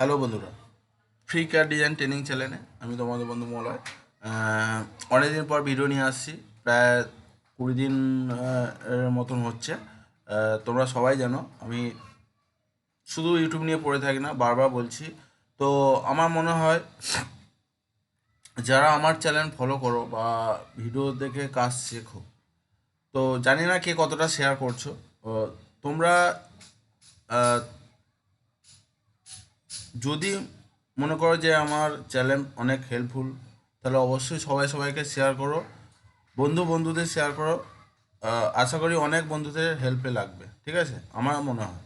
Hello বন্ধুরা free কার design training চ্যানেলে আমি তোমাদের বন্ধু মলয়। অনেকদিন পর ভিডিও নিয়ে আসছি, প্রায় কুড়ি দিন মতন হচ্ছে। তোমরা সবাই জানো, আমি শুধু ইউটিউব নিয়ে পড়ে থাকি না, বারবার বলছি। তো আমার মনে হয়, যারা আমার চ্যানেল ফলো করো বা ভিডিও দেখে কাজ শেখো, তো জানি না কে কতটা শেয়ার করছ। তোমরা যদি মনে করো যে আমার চ্যানেল অনেক হেল্পফুল তাহলে অবশ্যই সবাই সবাইকে শেয়ার করো, বন্ধু বন্ধুদের শেয়ার করো। আশা করি অনেক বন্ধুদের হেল্পে লাগবে, ঠিক আছে? আমার মনে হয়।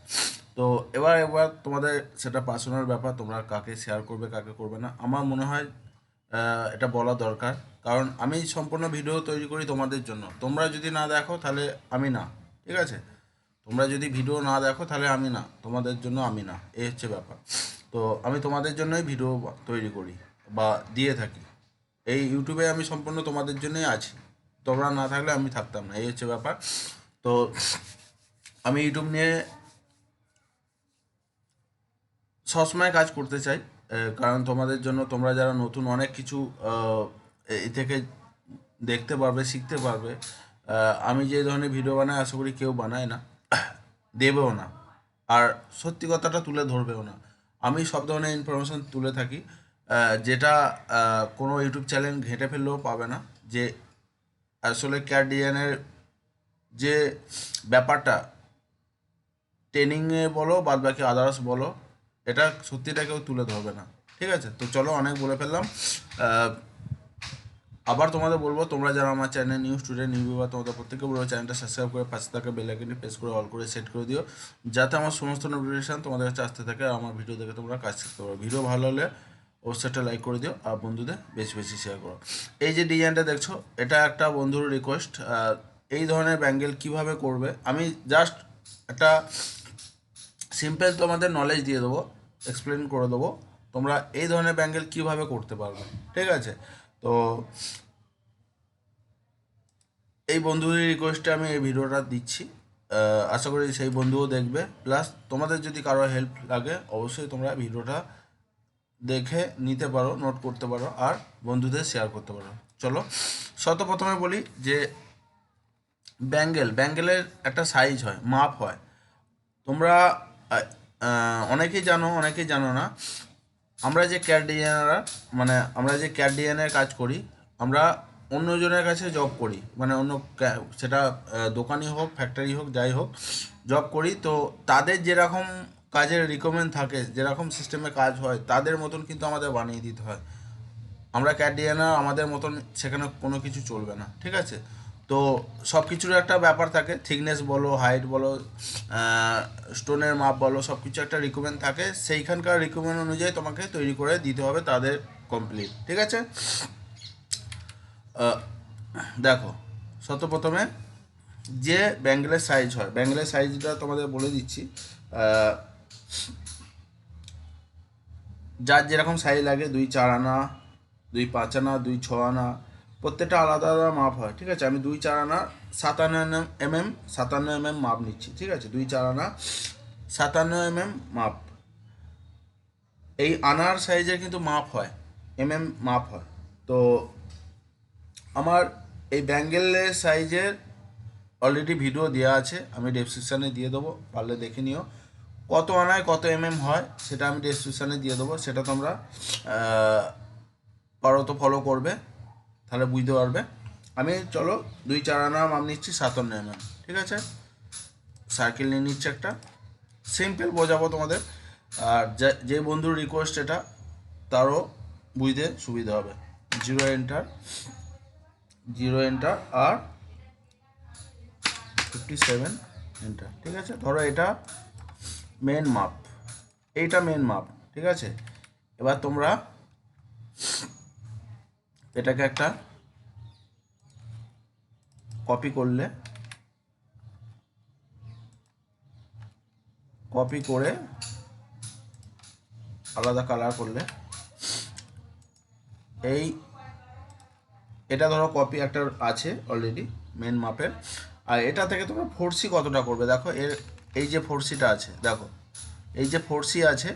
তো এবার এবার তোমাদের সেটা পার্সোনাল ব্যাপার, তোমরা কাকে শেয়ার করবে, কাকে করবে না, আমার মনে হয় এটা বলা দরকার। কারণ আমি সম্পূর্ণ ভিডিও তৈরি করি তোমাদের জন্য। তোমরা যদি না দেখো, তাহলে আমি না, ঠিক আছে? তোমরা যদি ভিডিও না দেখো, তাহলে আমি না, তোমাদের জন্য আমি না, এই হচ্ছে ব্যাপার। তো আমি তোমাদের জন্যই ভিডিও তৈরি করি বা দিয়ে থাকি। এই ইউটিউবে আমি সম্পূর্ণ তোমাদের জন্যই আছি। তোমরা না থাকলে আমি থাকতাম না, এই হচ্ছে ব্যাপার। তো আমি ইউটিউব নিয়ে সবসময় কাজ করতে চাই কারণ তোমাদের জন্য তোমরা যারা নতুন অনেক কিছু এ থেকে দেখতে পারবে, শিখতে পারবে আমি যে ধরনের ভিডিও বানাই, আশা করি কেউ বানায় না, দেবেও না। আর সত্যি কথাটা তুলে ধরবেও না। আমি সব ধরনের ইনফরমেশান তুলে থাকি। যেটা কোনো ইউটিউব চ্যানেল ঘেঁটে ফেললেও পাবে না। যে আসলে ক্যাট ডিজাইনের যে ব্যাপারটা ট্রেনিংয়ে বলো বাদ বাকি আদার্স বলো, এটা সত্যিটা কেউ তুলে ধরবে না। ঠিক আছে? তো চলো, অনেক বলে ফেললাম। আবার তোমাদের বলব, তোমরা যারা আমার channel new student new viewer তোমাদের প্রত্যেকে বলব চ্যানেলটা সাবস্ক্রাইব করে পাশে থাকা বেল আইকনটি প্রেস করে অল করে সেট করে দিও, যাতে আমার সমস্ত নোটিফিকেশন তোমাদের কাছে আসতে থাকে আর আমার ভিডিও দেখে তোমরা কাজ শিখতে পারো। ভিডিও ভালো হলে অবশ্যই একটা লাইক করে দিও আর বন্ধুদের বেশি বেশি শেয়ার করো। এই যে ডিজাইনটা দেখছ, এটা একটা বন্ধুর রিকোয়েস্ট এই ধরনের ব্যাঙ্গেল কীভাবে করবে? আমি জাস্ট একটা সিম্পল তোমাদের নলেজ দিয়ে দেবো এক্সপ্লেন করে দেবো, তোমরা এই ধরনের ব্যাঙ্গেল কীভাবে করতে পারবে, ঠিক আছে? তো এই বন্ধুদের রিকোয়েস্টে আমি এই ভিডিওটা দিচ্ছি। আশা করি সেই বন্ধুও দেখবে। প্লাস তোমাদের যদি কারও হেল্প লাগে, অবশ্যই তোমরা ভিডিওটা দেখে নিতে পারো নোট করতে পারো, আর বন্ধুদের শেয়ার করতে পারো। চলো শত প্রথমে বলি যে ব্যাঙ্গেল ব্যাঙ্গেলের একটা সাইজ হয় মাপ হয়। তোমরা অনেকেই জানো অনেকেই জানো না। আমরা যে ক্যাট ডিজাইনাররা মানে আমরা যে ক্যাট ডিজাইনের কাজ করি, আমরা অন্যজনের কাছে জব করি। মানে অন্য সেটা দোকানই হোক ফ্যাক্টরি হোক, যাই হোক জব করি। তো তাদের যেরকম কাজের রিকমেন্ড থাকে, যেরকম সিস্টেমে কাজ হয়, তাদের মতন কিন্তু আমাদের বানিয়ে দিতে হয়। আমরা ক্যাট ডিজাইনার আমাদের মতন সেখানে কোনো কিছু চলবে না, ঠিক আছে? তো সব কিছুর একটা ব্যাপার থাকে। থিকনেস বলো হাইট বলো স্টোনের মাপ বলো সব কিছু একটা রিকমেন্ড থাকে। সেইখানকার রিকমেন্ড অনুযায়ী তোমাকে তৈরি করে দিতে হবে তাদের কমপ্লিট ঠিক আছে? দেখো, সর্বপ্রথমে যে ব্যাঙ্গেলের সাইজ হয় ব্যাঙ্গেলের সাইজটা তোমাদের বলে দিচ্ছি। যার যেরকম সাইজ লাগে, দুই চার আনা, দুই পাঁচ আনা, দুই ছ আনা প্রত্যেকটা আলাদা আলাদা মাপ হয়, ঠিক আছে? আমি দুই চার আনা সাতান্ন এম এম সাতান্ন এম এম মাপ নিচ্ছি, ঠিক আছে? দুই চার আনা সাতান্ন এম এম মাপ। এই আনার সাইজের কিন্তু মাপ হয়, এম এম মাপ হয়। তো আমার এই ব্যাঙ্গেলের সাইজের অলরেডি ভিডিও দেওয়া আছে, আমি ডেসক্রিপশানে দিয়ে দেবো, পারলে দেখে নিও। কত আনায় কত এম এম হয়, সেটা আমি ডেসক্রিপশানে দিয়ে দেবো। সেটা তোমরা পারো তো ফলো করবে। তাহলে বুঝতে পারবে। আমি চলো দুই চার আনা মাপ নিচ্ছি সাতান্ন এমএম ঠিক আছে? সার্কেল নিয়ে নিচ্ছে একটা। সিম্পল বোঝাবো তোমাদের। আর যে বন্ধুর রিকোয়েস্ট এটা, তারও বুঝতে সুবিধা হবে। জিরো এন্টার জিরো এন্টার আর ফিফটি সেভেন এন্টার ঠিক আছে? ধরো এটা মেন মাপ এইটা মেন মাপ ঠিক আছে? এবার তোমরা এটাকে একটা কপি করলে কপি করে আলাদা কালার করলে, এই, এটা ধরো কপি একটা আছে অলরেডি মেন মাপের আর এটা থেকে তোমরা ফোরসি কতটা করবে? দেখো, এর, এই যে ফোরসিটা আছে, দেখো, এই যে ফোরসি আছে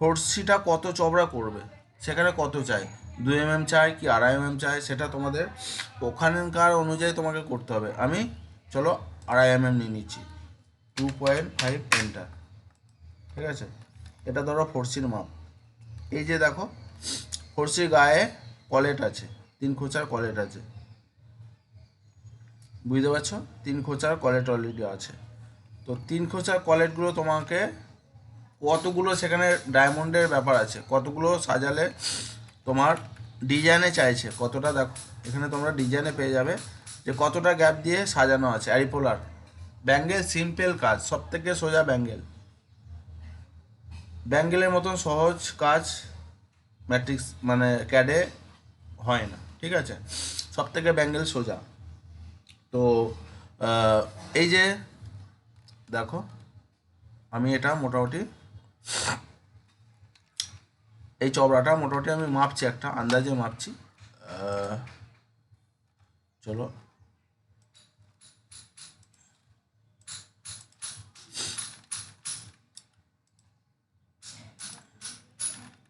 ফোর্সিটা কত চবড়া করবে? সেখানে কত চাই? দু এম এম চাই কি আড়াই এম এম চাই সেটা তোমাদের ওখানকার অনুযায়ী তোমাকে করতে হবে। আমি, চলো আড়াই এম এম নিয়ে নিচ্ছি। টু পয়েন্ট ফাইভ এন্টার ঠিক আছে? এটা ধরো ফোরসির মাপ। এই যে দেখো, ফোর্সির গায়ে কলেট আছে, তিন খোঁচার কলেট আছে। বুঝতে পারছ? তিন খোঁচার কলেট অলরেডি আছে। তো তিন খোঁচার কলেটগুলো তোমাকে কতগুলো সেখানে ডায়মন্ডের ব্যাপার আছে, কতগুলো সাজালে তোমার ডিজাইনে চাইছে, কতটা দেখো, এখানে তোমরা ডিজাইনে পেয়ে যাবে যে কতটা গ্যাপ দিয়ে সাজানো আছে অ্যারিপোলার ব্যাঙ্গেল সিম্পল কাজ সব থেকে সোজা ব্যাঙ্গেল ব্যাঙ্গেলের মতন সহজ কাজ ম্যাট্রিক্স মানে ক্যাডে হয় না, ঠিক আছে? সব থেকে ব্যাঙ্গেল সোজা। তো এই যে, দেখো, আমি এটা মোটামুটি এই চবড়াটা মোটামুটি আমি মাপছি একটা, আন্দাজে মাপছি। চলো।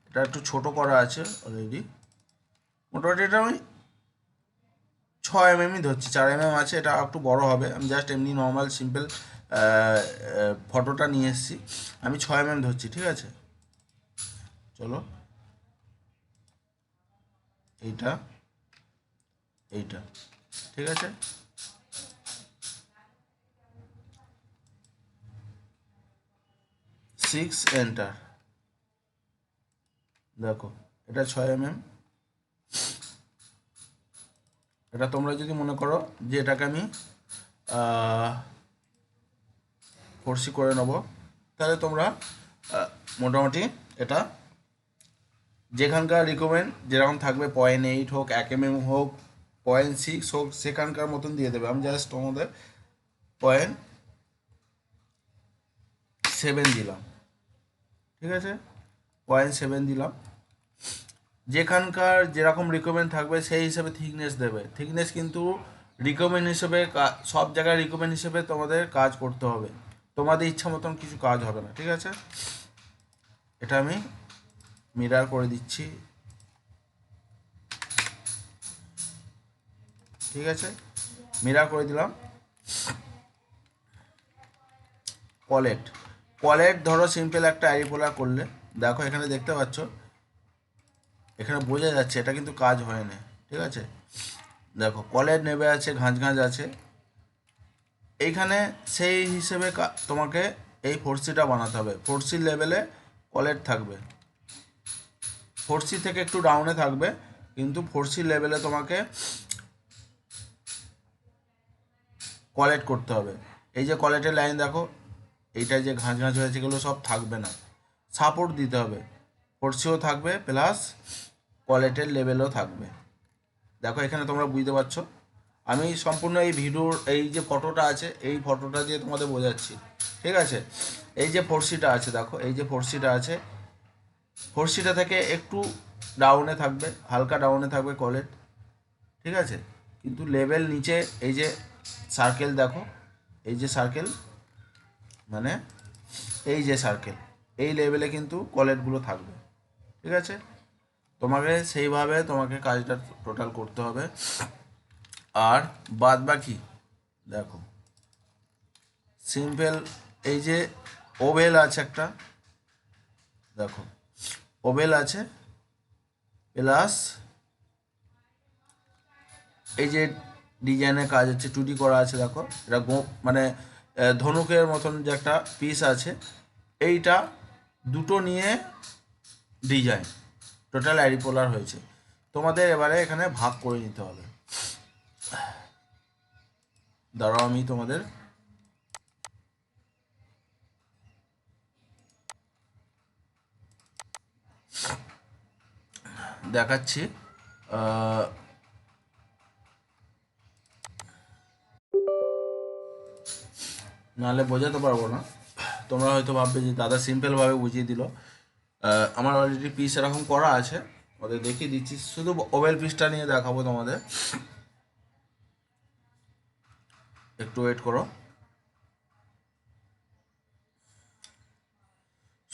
এটা একটু ছোট করা আছে অলরেডি মোটামুটি এটা আমি ছয় এম এমই ধরছি, চার এম এম আছে, এটা একটু বড় হবে। আমি জাস্ট এমনি নর্মাল সিম্পল ফটোটা নিয়ে এসেছি। আমি ছয় এম এম ধরছি, ঠিক আছে? চলো। এইটা এইটা, ঠিক আছে? সিক্স এন্টার দেখো, এটা ছয় এম এম এটা তোমরা যদি মনে করো যে এটাকে আমি ফোর্সি করে নেব, তাহলে তোমরা মোটামুটি এটা যেখানকার রিকমেন্ড যেরকম থাকবে পয়েন্ট এইট হোক, এক এম এম হোক পয়েন্ট সিক্স হোক, সেখানকার মতন দিয়ে দেবে। আমি জাস্ট তোমাদের পয়েন্ট সেভেন দিলাম। ঠিক আছে? পয়েন্ট সেভেন দিলাম। যেখানকার যেরকম রিকমেন্ড থাকবে, সেই হিসেবে থিকনেস দেবে। থিকনেস কিন্তু রিকমেন্ড হিসেবে সব জায়গায় রিকমেন্ড হিসেবে তোমাদের কাজ করতে হবে। তোমাদের ইচ্ছা মতন কিছু কাজ হবে না। ঠিক আছে? এটা আমি মিরার করে দিচ্ছি। ঠিক আছে? মিরার করে দিলাম। কলেট কলেট ধরো সিম্পল একটা অ্যারিপোলার করলে। দেখো এখানে দেখতে পাচ্ছ। এখানে বোঝা যাচ্ছে, এটা কিন্তু কাজ হয় না। ঠিক আছে? দেখো কলের নেবে আছে, ঘাঁজ ঘাঁজ আছে। এইখানে সেই হিসেবে তোমাকে এই ফোরসিটা বানাতে হবে। ফোরসি লেভেলে কলেট থাকবে। ফোরসি থেকে একটু ডাউনে থাকবে, কিন্তু ফোরসি লেভেলে তোমাকে কলেট করতে হবে। এই যে কলেটের লাইন দেখো এইটা যে ঘাঁজ ঘাঁজ হয়েছে এগুলো সব থাকবে না। সাপোর্ট দিতে হবে। ফোরসিও থাকবে প্লাস কোয়ালিটির লেভেলও থাকবে। দেখো, এখানে তোমরা বুঝতে পারছ। আমি সম্পূর্ণ এই ভিডিওর এই যে ফটোটা আছে, এই ফটোটা দিয়ে তোমাদের বোঝাচ্ছি। ঠিক আছে? এই যে ফোরসিটা আছে, দেখো, এই যে ফোরসিটা আছে ফোরসিটা থেকে একটু ডাউনে থাকবে, হালকা ডাউনে থাকবে কলেট ঠিক আছে? কিন্তু লেভেল নিচে এই যে সার্কেল দেখো, এই যে সার্কেল মানে এই যে সার্কেল এই লেভেলে কিন্তু কলেটগুলো থাকবে, ঠিক আছে? তোমাকে সেইভাবে তোমাকে কাজটা টোটাল করতে হবে। আর বাদ বাকি, দেখো সিম্পল এই যে ওভেল আছে একটা, দেখো ওভেল আছে, প্লাস এই যে ডিজাইনের কাজ হচ্ছে টুডি করা আছে, দেখো। এটা গো মানে ধনুকের মতন যে একটা পিস আছে, এইটা দুটো নিয়ে ডিজাইন। টোটাল অ্যারিপোলার হয়েছে। তোমাদের এবারে এখানে ভাগ করে নিতে হবে। দাঁড়াও আমি তোমাদের দেখাচ্ছি নাহলে বোঝাতে পারব না। তোমরা হয়তো ভাববে যে দাদা সিম্পলভাবে বুঝিয়ে দিল। আমার অলরেডি পিস এরকম করা আছে, ওদের দেখিয়ে দিচ্ছি। শুধু ওভেল পিসটা নিয়ে দেখাবো তোমাদের। একটু ওয়েট করো।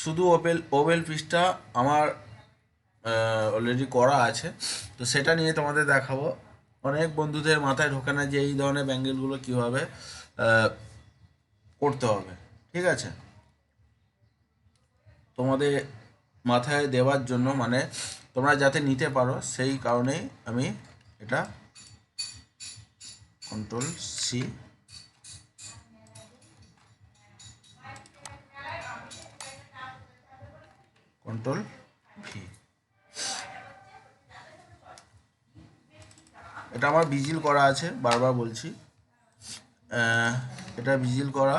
শুধু ওপেল ওভেল পিসটা আমার অলরেডি করা আছে। তো সেটা নিয়ে তোমাদের দেখাবো। অনেক বন্ধুদের মাথায় ঢোকে না যে এই ধরনের ব্যাঙ্গেলগুলো কীভাবে করতে হবে। ঠিক আছে? তোমাদের মাথায় দেওয়ার জন্য মানে তোমরা যাতে নিতে পারো, সেই কারণেই আমি এটা কন্ট্রোল সি কন্ট্রোল এটা আমার ভিজিল করা আছে, বারবার বলছি। এটা ভিজিল করা।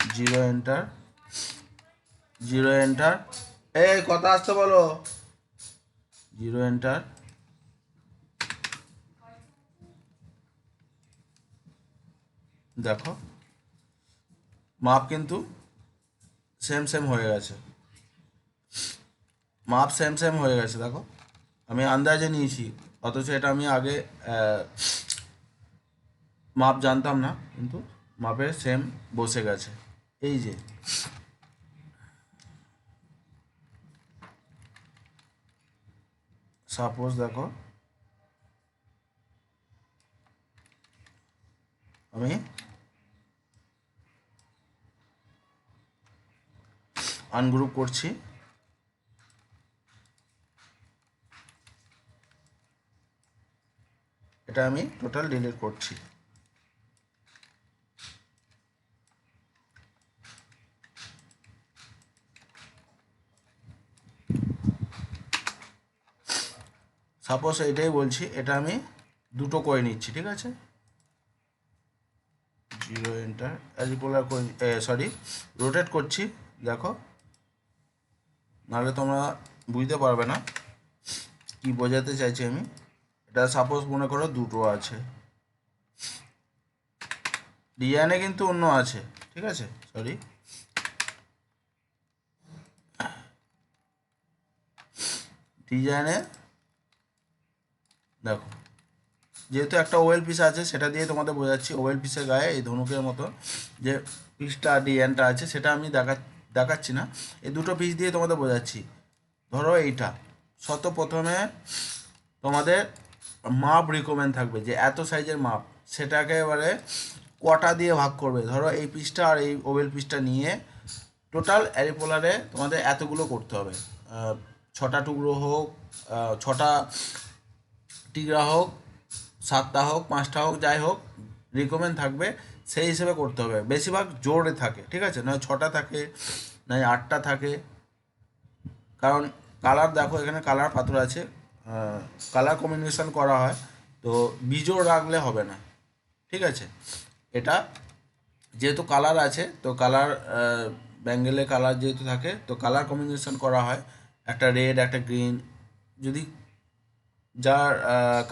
Zero enter. Zero enter. এই, কথা আসতে বলো। Zero enter. দেখো। মাপ কিন্তু সেম সেম হয়ে গেছে। মাপ সেম সেম হয়ে গেছে, দেখো। আমি আন্দাজে নিয়েছি। অথচ এটা আমি আগে মাপ জানতাম না, কিন্তু মাপে সেম বসে গেছে। এই যে। সাপোজ দেখো, আমি আনগ্রুপ করছি। এটা আমি টোটাল ডিলিট করছি। সাপোজ এটাই বলছি, এটা আমি দুটো করে নিচ্ছি, ঠিক আছে? জিরো এন্টার অ্যারিপোলার করে সরি রোটেট করছি, দেখো। নাহলে তোমরা বুঝতে পারবে না, কি বোঝাতে চাইছি আমি। এটা সাপোজ মনে করো দুটো আছে। ডিজাইনে কিন্তু অন্য আছে, ঠিক আছে? সরি ডিজাইনে দেখো, যেহেতু একটা ওয়েল পিস আছে, সেটা দিয়ে তোমাদের বোঝাচ্ছি ওয়েল পিসের গায়ে এই ধনুকের মতো যে পিসটা ডিজাইনটা আছে, সেটা আমি দেখা, দেখাচ্ছি না। এই দুটো পিস দিয়ে তোমাদের বোঝাচ্ছি। ধরো এইটা। শত প্রথমে তোমাদের মাপ রিকমেন্ড থাকবে যে এত সাইজের মাপ, সেটাকে এবারে কটা দিয়ে ভাগ করবে? ধরো এই পিসটা আর এই ওভেল পিসটা নিয়ে টোটাল অ্যারিপোলারে তোমাদের এতগুলো করতে হবে। ছটা টুকরো হোক ছটা টিগরা হোক, সাতটা হোক, পাঁচটা হোক, যাই হোক রিকমেন্ড থাকবে, সেই হিসেবে করতে হবে। বেশিরভাগ জোরে থাকে, ঠিক আছে? নয় ছটা থাকে, নয় আটটা থাকে। কারণ কালার দেখো, এখানে কালার পাথর আছে। কালার কম্বিনেশন করা হয়, তো বিজোড় রাখলে হবে না। ঠিক আছে? এটা যেহেতু কালার আছে, তো কালার ব্যাঙ্গেলে কালার যেহেতু থাকে, তো কালার কম্বিনেশন করা হয়। একটা রেড একটা গ্রিন যদি যার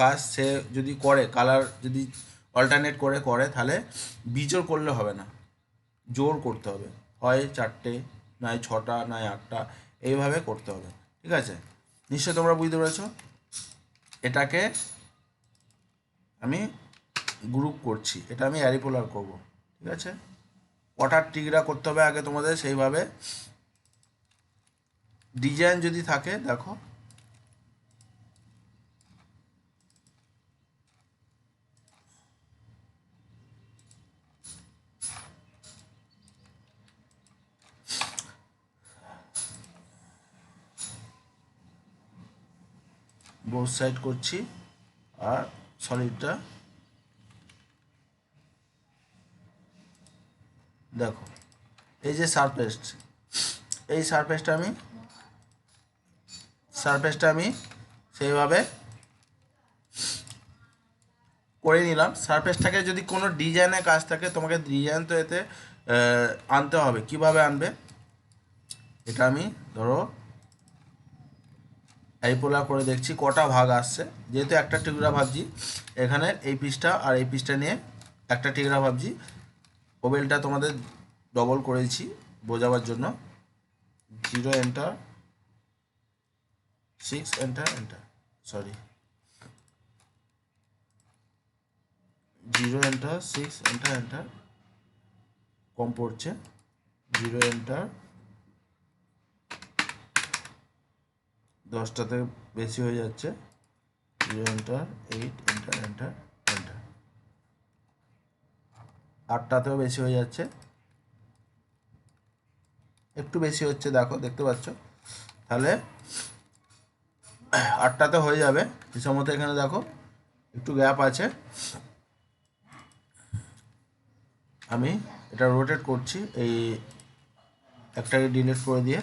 কাজ সে যদি করে কালার যদি অল্টারনেট করে করে, তাহলে বিজোড় করলে হবে না। জোর করতে হবে। হয় চারটে, নয় ছটা, নয় আটটা, এইভাবে করতে হবে। ঠিক আছে? নিশ্চয় তোমরা বুঝতে পেরেছ? এটাকে আমি গ্রুপ করছি। এটা আমি অ্যারিপোলার করব, ঠিক আছে? কটার টিকরা করতে হবে আগে তোমাদের সেইভাবে। ডিজাইন যদি থাকে, দেখো বোথ সাইড করছি, আর সলিডটা দেখো, এই যে সারফেস এই সারফেসটা আমি সারফেসটা আমি সেইভাবে করে নিলাম। সারফেসটাকে যদি কোনো ডিজাইনের কাজ থাকে, তোমাকে ডিজাইন তো এতে আনতে হবে। কীভাবে আনবে? এটা আমি ধরো অ্যারিপোলা করে দেখছি কটা ভাগ আসছে। যেহেতু একটা টিকরা ভাবছি এখানে এই পিসটা আর এই পিসটা নিয়ে একটা টিকরা ভাবছি ওভেলটা তোমাদের ডবল করেছি বোঝাবার জন্য। Zero enter six enter enter sorry zero enter six enter enter কম পড়ছে। জিরো এন্টার দশটাতে বেশি হয়ে যাচ্ছে। Zero enter eight enter enter enter আটটাতেও বেশি হয়ে যাচ্ছে। একটু বেশি হচ্ছে, দেখো, দেখতে পাচ্ছ? তাহলে আটটাতে হয়ে যাবে। মতো এখানে দেখো, একটু গ্যাপ আছে। আমি এটা রোটেট করছি, এই একটাকে ডিলিট করে দিয়ে।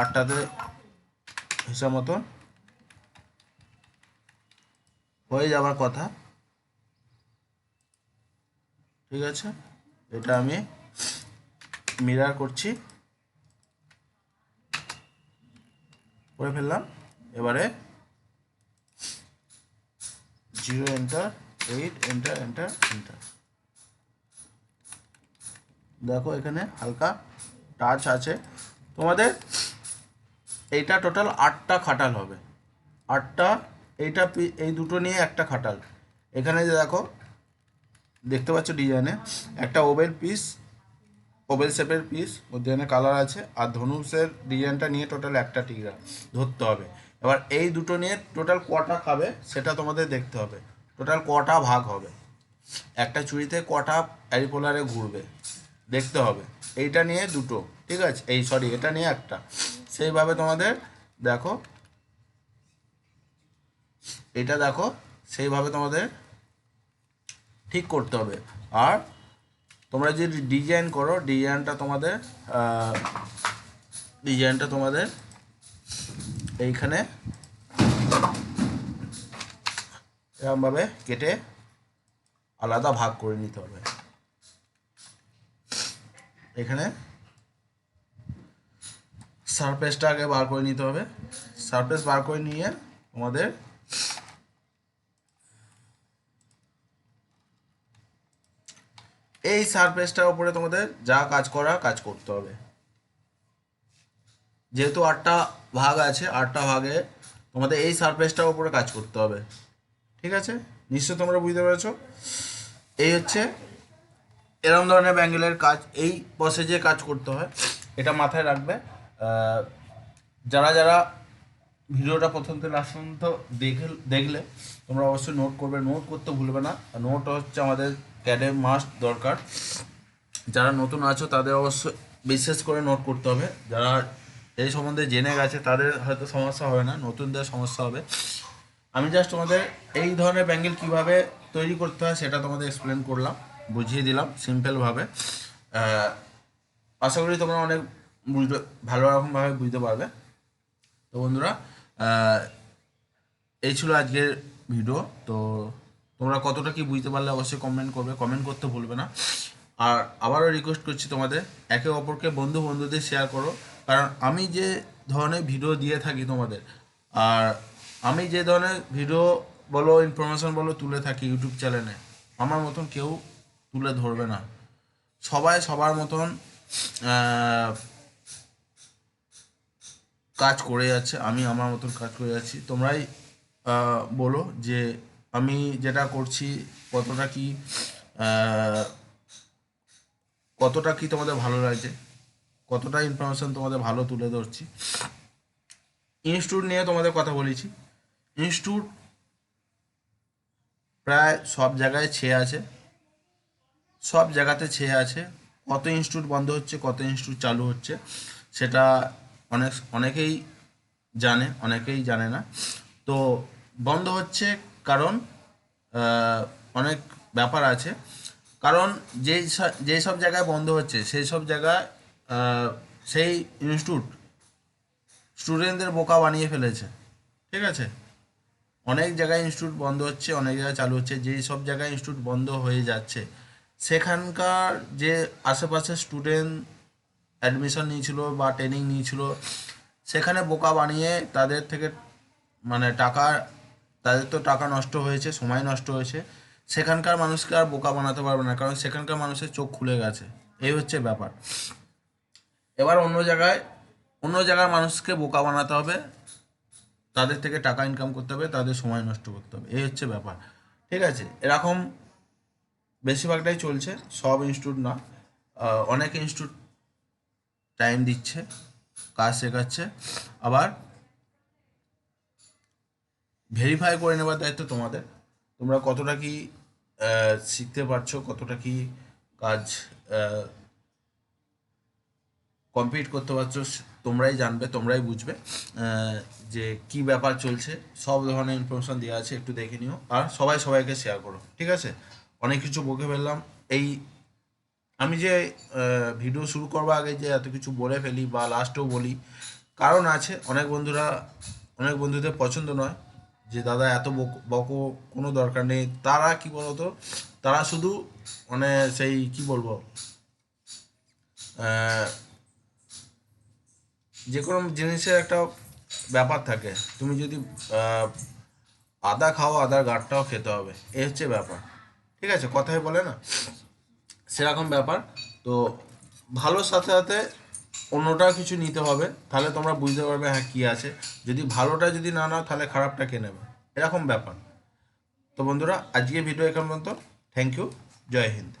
আটটাতে হিসাব মতন হয়ে যাওয়ার কথা। ঠিক আছে? এটা আমি মিরার করছি। করে ফেললাম। এবারে zero enter, eight enter enter enter. দেখো এখানে হালকা টাচ আছে। তোমাদের এইটা টোটাল আটটা খাটাল হবে। আটটা, এইটা এই দুটো নিয়ে একটা খাটাল। এখানে যে দেখো, দেখতে পাচ্ছ ডিজাইনে একটা ওভেল পিস ওভেল শেপের পিস মধ্যখানে কালার আছে, আর ধনুষের ডিজাইনটা নিয়ে টোটাল একটা টিকরা ধরতে হবে। এবার এই দুটো নিয়ে টোটাল কটা খাবে, সেটা তোমাদের দেখতে হবে। টোটাল কটা ভাগ হবে। একটা চুড়িতে কটা অ্যারিপোলারে ঘুরবে, দেখতে হবে। এইটা নিয়ে দুটো, ঠিক আছে? এই সরি এটা নিয়ে একটা। সেইভাবে তোমাদের, দেখো। এটা দেখো, সেইভাবে তোমাদের ঠিক করতে হবে। আর তোমরা যদি ডিজাইন করো, ডিজাইনটা তোমাদের ডিজাইনটা তোমাদের এইখানে এরকমভাবে কেটে আলাদা ভাগ করে নিতে হবে। এখানে সারফেসটা আগে বার করে নিতে হবে। সারফেস বার করে নিয়ে তোমাদের এই সারফেসটার উপরে তোমাদের যা কাজ করা কাজ করতে হবে। যেহেতু আটটা ভাগ আছে, আটটা ভাগে তোমাদের এই সারফেসটার উপরে কাজ করতে হবে। ঠিক আছে? নিশ্চয় তোমরা বুঝতে পেরেছ? এই হচ্ছে এরকম ধরনের ব্যাঙ্গেলের কাজ, এই প্রসেসে কাজ করতে হয়। এটা মাথায় রাখবে। যারা যারা ভিডিওটা প্রথম থেকে লাস্ট পর্যন্ত দেখে দেখলে তোমরা অবশ্যই নোট করবে। নোট করতে ভুলবে না। নোট হচ্ছে আমাদের ক্যাডে মাস্ট দরকার। যারা নতুন আছো, তাদের অবশ্যই বিশেষ করে নোট করতে হবে। যারা এই সম্বন্ধে জেনে গেছে, তাদের হয়তো সমস্যা হবে না। নতুনদের সমস্যা হবে। আমি জাস্ট তোমাদের এই ধরনের ব্যাঙ্গেল কীভাবে তৈরি করতে হয়, সেটা তোমাদের এক্সপ্লেন করলাম, বুঝিয়ে দিলাম সিম্পলভাবে আশা করি তোমরা অনেক বুঝতে ভালো রকমভাবে বুঝতে পারবে। তো বন্ধুরা এই ছিল আজকের ভিডিও তো তোমরা কতটা কি বুঝতে পারলে অবশ্যই কমেন্ট করবে। কমেন্ট করতে ভুলবে না। আর আবারও রিকোয়েস্ট করছি তোমাদের, একে অপরকে বন্ধু বন্ধুদের শেয়ার করো। কারণ আমি যে ধরনের ভিডিও দিয়ে থাকি তোমাদের, আর আমি যে ধরনের ভিডিও বলো ইনফরমেশন বলো, তুলে থাকি ইউটিউব চ্যানেলে আমার মতন কেউ তুলে ধরবে না। সবাই সবার মতন কাজ করে যাচ্ছে, আমি আমার মতন কাজ করে যাচ্ছি। তোমরাই বলো যে আমি যেটা করছি, কতটা কি কতটা কি তোমাদের ভালো লাগছে? কতটা ইনফরমেশন তোমাদের ভালো তুলে ধরছি? ইনস্টিটিউট নিয়ে তোমাদের কথা বলেছি। ইনস্টিটিউট প্রায় সব জায়গায় ছেয়ে আছে। সব জায়গাতে ছেয়ে আছে। কত ইনস্টিটিউট বন্ধ হচ্ছে, কত ইনস্টিটিউট চালু হচ্ছে, সেটা অনেক, অনেকেই জানে অনেকেই জানে না। তো বন্ধ হচ্ছে কারণ অনেক ব্যাপার আছে। কারণ যেই যেই সব জায়গায় বন্ধ হচ্ছে, সেই সব জায়গায় সেই ইনস্টিটিউট স্টুডেন্টদের বোকা বানিয়ে ফেলেছে। ঠিক আছে? অনেক জায়গায় ইনস্টিটিউট বন্ধ হচ্ছে, অনেক জায়গায় চালু হচ্ছে। যেই সব জায়গায় ইনস্টিটিউট বন্ধ হয়ে যাচ্ছে, সেখানকার যে আশেপাশে স্টুডেন্ট অ্যাডমিশন নিয়েছিল বা ট্রেনিং নিয়েছিল, সেখানে বোকা বানিয়ে তাদের থেকে মানে টাকা, তাদের তো টাকা নষ্ট হয়েছে, সময় নষ্ট হয়েছে, সেখানকার মানুষকে আর বোকা বানাতে পারবে না, কারণ সেখানকার মানুষের চোখ খুলে গেছে। এই হচ্ছে ব্যাপার। এবার অন্য জায়গায়, অন্য জায়গার মানুষকে বোকা বানাতে হবে, তাদের থেকে টাকা ইনকাম করতে হবে, তাদের সময় নষ্ট করতে হবে, এই হচ্ছে ব্যাপার। ঠিক আছে, এরকম বেশিরভাগটাই চলছে, সব ইনস্টিটিউট না অনেক ইনস্টিটিউট টাইম দিচ্ছে, কাজ শেখাচ্ছে। আবার ভেরিফাই করে নেবার দায়িত্ব তোমাদের। তোমরা কতটা কি শিখতে পারছ, কতটা কি কাজ কমপ্লিট করতে পারছ, তোমরাই জানবে, তোমরাই বুঝবে যে কি ব্যাপার চলছে। সব ধরনের ইনফরমেশন দেওয়া আছে, একটু দেখে নিও। আর সবাই সবাইকে শেয়ার করো, ঠিক আছে? অনেক কিছু বকে ফেললাম। এই আমি যে ভিডিও শুরু করবার আগে যে এত কিছু বলে ফেলি বা লাস্টেও বলি, কারণ আছে, অনেক বন্ধুরা, অনেক বন্ধুদের পছন্দ নয় যে দাদা এত বক- কোনো দরকার নেই। তারা কি বলতো, তারা শুধু মানে সেই, কি বলব যে কোনো জিনিসের একটা ব্যাপার থাকে। তুমি যদি আদা খাও, আদার গাঠটাও খেতে হবে। এ হচ্ছে ব্যাপার। ঠিক আছে? কথাই বলে না? সেরকম ব্যাপার। তো ভালোর সাথে সাথে অন্যটা কিছু নিতে হবে। তাহলে তোমরা বুঝতে পারবে হ্যাঁ কী আছে। যদি ভালোটা যদি না নাও, তাহলে খারাপটা কে নেবে? এরকম ব্যাপার। তো বন্ধুরা আজকে ভিডিও এখন পর্যন্ত। Thank you Joy Hind.